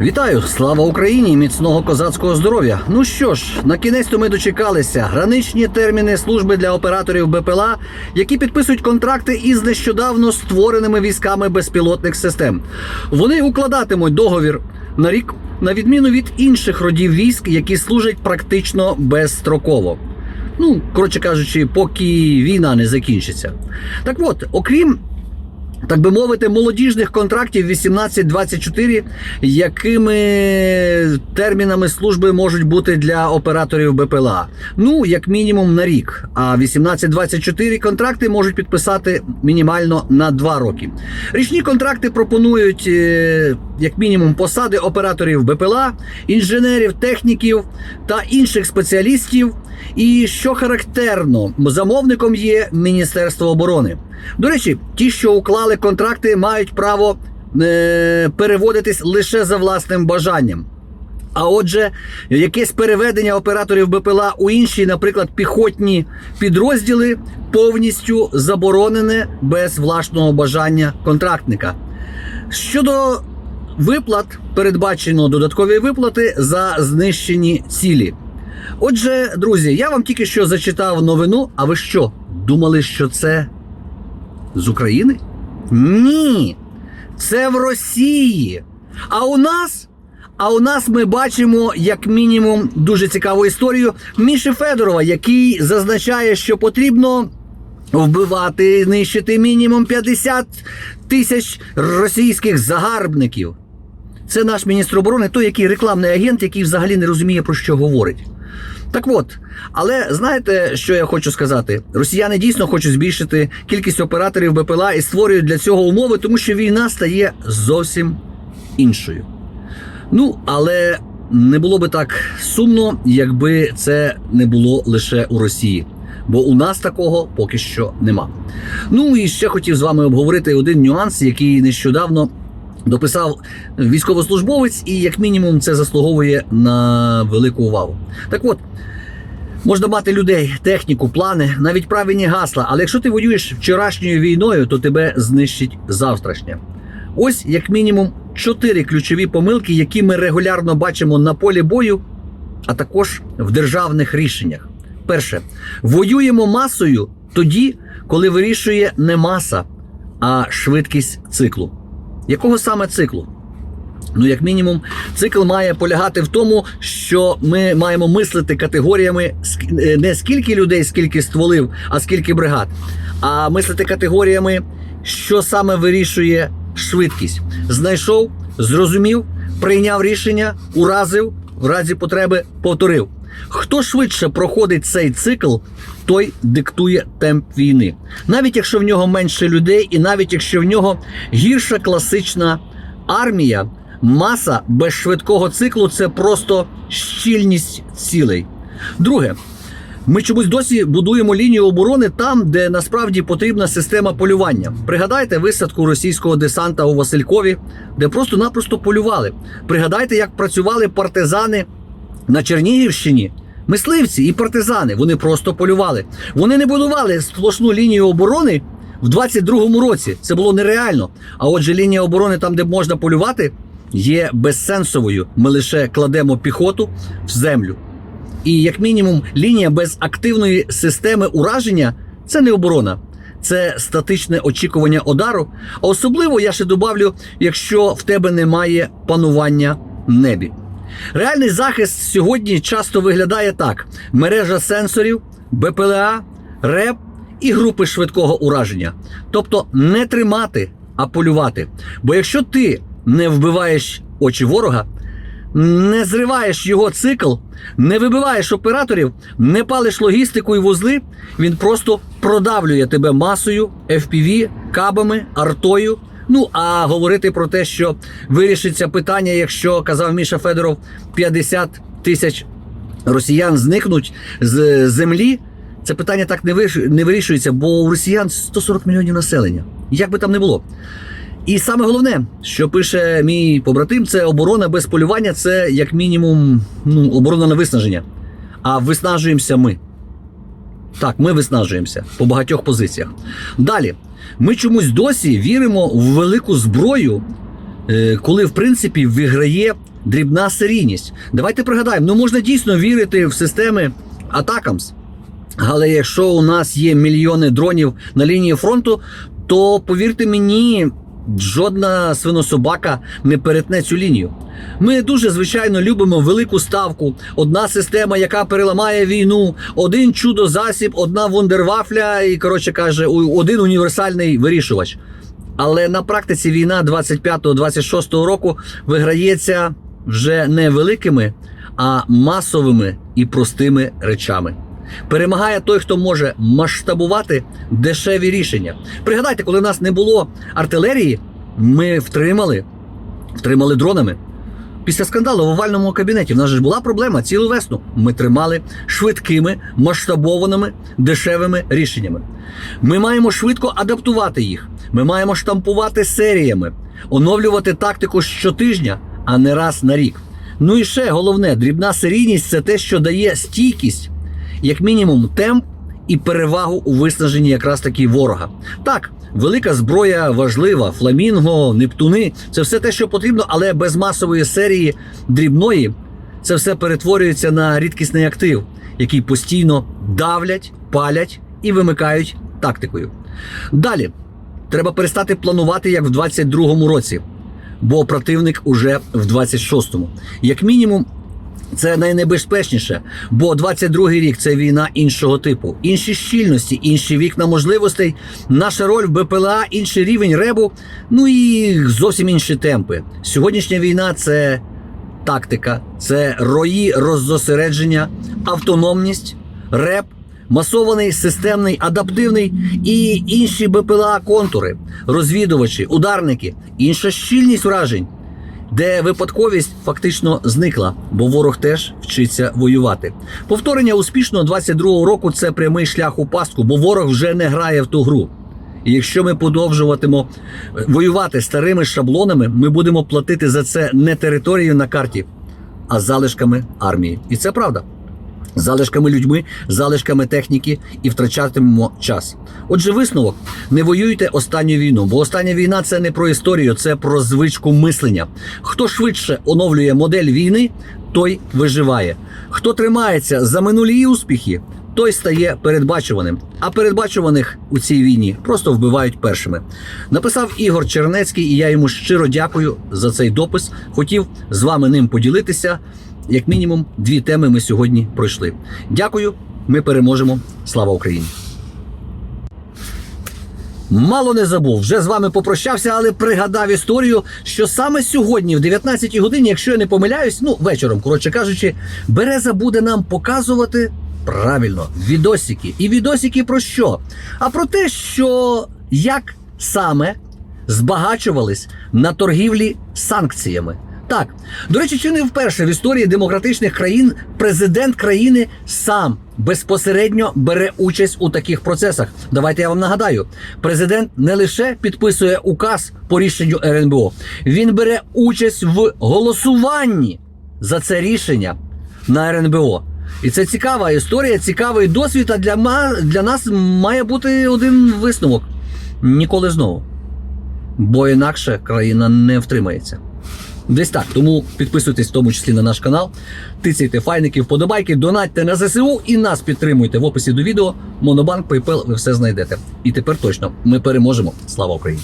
Вітаю! Слава Україні! Міцного козацького здоров'я! Ну що ж, на кінець то ми дочекалися. Граничні терміни служби для операторів БПЛА, які підписують контракти із нещодавно створеними військами безпілотних систем. Вони укладатимуть договір на рік, на відміну від інших родів військ, які служать практично безстроково. Ну, коротше кажучи, поки війна не закінчиться. Так от, окрім так би мовити, молодіжних контрактів 18-24, якими термінами служби можуть бути для операторів БПЛА. Ну, як мінімум на рік. А 18-24 контракти можуть підписати мінімально на 2 роки. Річні контракти пропонують е, як мінімум посади операторів БПЛА, інженерів, техніків та інших спеціалістів. І що характерно, замовником є Міністерство оборони. До речі, ті, що уклали контракти, мають право е, переводитись лише за власним бажанням. А отже, якесь переведення операторів БПЛА у інші, наприклад, піхотні підрозділи, повністю заборонене без власного бажання контрактника. Щодо виплат, передбачено додаткові виплати за знищені цілі. Отже, друзі, я вам тільки що зачитав новину. А ви що? Думали, що це з України? Ні. Це в Росії. А у нас. А у нас ми бачимо як мінімум дуже цікаву історію Міші Федорова, який зазначає, що потрібно вбивати, нищити мінімум 50 тисяч російських загарбників. Це наш міністр оборони, той, який рекламний агент, який взагалі не розуміє про що говорить. Так от, але знаєте, що я хочу сказати? Росіяни дійсно хочуть збільшити кількість операторів БПЛА і створюють для цього умови, тому що війна стає зовсім іншою. Ну, але не було би так сумно, якби це не було лише у Росії. Бо у нас такого поки що нема. Ну і ще хотів з вами обговорити один нюанс, який нещодавно дописав військовослужбовець, і як мінімум це заслуговує на велику увагу. Так от. Можна мати людей, техніку, плани, навіть правильні гасла. Але якщо ти воюєш вчорашньою війною, то тебе знищить завтрашня. Ось як мінімум чотири ключові помилки, які ми регулярно бачимо на полі бою, а також в державних рішеннях. Перше, воюємо масою тоді, коли вирішує не маса, а швидкість циклу. Якого саме циклу? Ну, як мінімум, цикл має полягати в тому, що ми маємо мислити категоріями е, не скільки людей, скільки стволив, а скільки бригад, а мислити категоріями, що саме вирішує швидкість. Знайшов, зрозумів, прийняв рішення, уразив, в разі потреби повторив. Хто швидше проходить цей цикл, той диктує темп війни. Навіть якщо в нього менше людей, і навіть якщо в нього гірша класична армія, маса без швидкого циклу це просто щільність цілей. Друге, ми чомусь досі будуємо лінію оборони там, де насправді потрібна система полювання. Пригадайте висадку російського десанта у Василькові, де просто-напросто полювали. Пригадайте, як працювали партизани на Чернігівщині. Мисливці і партизани вони просто полювали. Вони не будували сплошну лінію оборони в 22-му році. Це було нереально. А отже, лінія оборони там, де можна полювати, є безсенсовою. Ми лише кладемо піхоту в землю. І як мінімум, лінія без активної системи ураження це не оборона, це статичне очікування удару. А особливо я ще добавлю, якщо в тебе немає панування в небі. Реальний захист сьогодні часто виглядає так: мережа сенсорів, БПЛА, РЕП і групи швидкого ураження. Тобто не тримати, а полювати. Бо якщо ти не вбиваєш очі ворога, не зриваєш його цикл, не вибиваєш операторів, не палиш логістику і вузли, він просто продавлює тебе масою, FPV, кабами, артою. Ну а говорити про те, що вирішиться питання, якщо казав Міша Федоров, 50 тисяч росіян зникнуть з землі. Це питання так не вирішується, бо у росіян 140 мільйонів населення. Як би там не було. І саме головне, що пише мій побратим, це оборона без полювання, це як мінімум ну, оборона на виснаження. А виснажуємося ми. Так, ми виснажуємося по багатьох позиціях. Далі, ми чомусь досі віримо в велику зброю е, коли в принципі виграє дрібна серійність. Давайте пригадаємо, ну можна дійсно вірити в системи Атакамс. Але якщо у нас є мільйони дронів на лінії фронту, то повірте мені, жодна свинособака не перетне цю лінію. Ми дуже звичайно любимо велику ставку, одна система, яка переламає війну, один чудо-засіб, одна вундервафля і, коротше каже, один універсальний вирішувач. Але на практиці війна 25-26 року виграється вже не великими, а масовими і простими речами. Перемагає той, хто може масштабувати дешеві рішення. Пригадайте, коли в нас не було артилерії, ми втримали, втримали дронами. Після скандалу в овальному кабінеті в нас ж була проблема цілу весну. Ми тримали швидкими, масштабованими, дешевими рішеннями. Ми маємо швидко адаптувати їх. Ми маємо штампувати серіями, оновлювати тактику щотижня, а не раз на рік. Ну і ще головне, дрібна серійність це те, що дає стійкість, як мінімум, темп і перевагу у виснаженні якраз таки ворога. Так, велика зброя важлива, фламінго, нептуни це все те, що потрібно, але без масової серії дрібної це все перетворюється на рідкісний актив, який постійно давлять, палять і вимикають тактикою. Далі треба перестати планувати як в 22-му році, бо противник уже в 26-му. Як мінімум, це найнебезпечніше, бо 22-й рік це війна іншого типу, інші щільності, інші вікна можливостей, наша роль в БПЛА, інший рівень ребу, ну і зовсім інші темпи. Сьогоднішня війна це тактика, це рої роззосередження, автономність, реп, масований, системний, адаптивний і інші БПЛА контури, розвідувачі, ударники, інша щільність вражень де випадковість фактично зникла, бо ворог теж вчиться воювати. Повторення успішного 22-го року це прямий шлях у пастку, бо ворог вже не грає в ту гру. І якщо ми продовжуватимо воювати старими шаблонами, ми будемо платити за це не територією на карті, а залишками армії. І це правда. Залишками людьми, залишками техніки і втрачатимемо час. Отже, висновок: не воюйте останню війну, бо остання війна це не про історію, це про звичку мислення. Хто швидше оновлює модель війни, той виживає. Хто тримається за минулі успіхи, той стає передбачуваним. А передбачуваних у цій війні просто вбивають першими. Написав Ігор Чернецький, і я йому щиро дякую за цей допис. Хотів з вами ним поділитися. Як мінімум, дві теми ми сьогодні пройшли. Дякую, ми переможемо. Слава Україні! Мало не забув, вже з вами попрощався, але пригадав історію, що саме сьогодні, в 19 годині, якщо я не помиляюсь, ну вечором, коротше кажучи, Береза буде нам показувати правильно відосики. І відосики про що? А про те, що як саме збагачувались на торгівлі санкціями. Так, до речі, чи не вперше в історії демократичних країн президент країни сам безпосередньо бере участь у таких процесах. Давайте я вам нагадаю: президент не лише підписує указ по рішенню РНБО, він бере участь в голосуванні за це рішення на РНБО. І це цікава історія, цікавий досвід. А для, ма- для нас має бути один висновок: ніколи знову. Бо інакше країна не втримається. Десь так. Тому підписуйтесь в тому числі на наш канал, тицяйте файники, вподобайки, донатьте на ЗСУ і нас підтримуйте в описі до відео. Монобанк, PayPal, ви все знайдете. І тепер точно ми переможемо. Слава Україні!